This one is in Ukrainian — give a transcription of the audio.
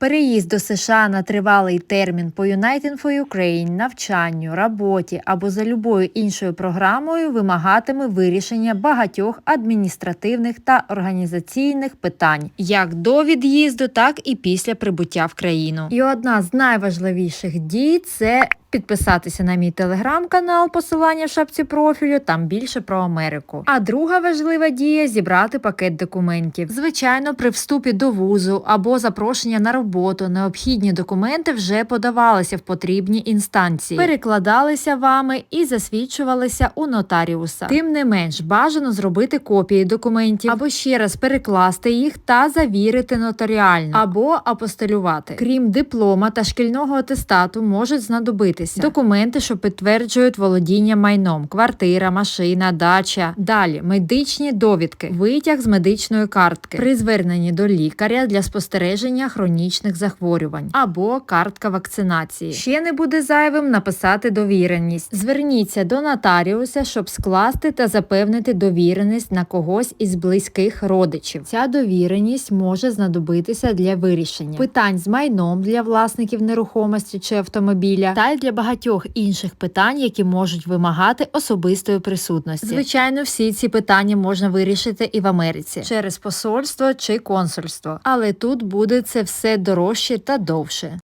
Переїзд до США на тривалий термін по United for Ukraine, навчанню, роботі або за любою іншою програмою вимагатиме вирішення багатьох адміністративних та організаційних питань, як до від'їзду, так і після прибуття в країну. І одна з найважливіших дій це підписатися на мій телеграм-канал, посилання в шапці профілю, там більше про Америку. А друга важлива дія зібрати пакет документів. Звичайно, при вступі до вузу або запрошення на роботу необхідні документи вже подавалися в потрібні інстанції, перекладалися вами і засвідчувалися у нотаріуса. Тим не менш, бажано зробити копії документів або ще раз перекласти їх та завірити нотаріально або апостилювати. Крім диплома та шкільного атестату, можуть знадобитися документи, що підтверджують володіння майном, квартира, машина, дача. Далі медичні довідки, витяг з медичної картки при зверненні до лікаря для спостереження хронічних захворювань або картка вакцинації. Ще не буде зайвим написати довіреність. Зверніться до нотаріуса, щоб скласти та запевнити довіреність на когось із близьких родичів. Ця довіреність може знадобитися для вирішення питань з майном для власників нерухомості чи автомобіля, та й для багатьох інших питань, які можуть вимагати особистої присутності. Звичайно, всі ці питання можна вирішити і в Америці через посольство чи консульство, але тут буде це все дорожче та довше.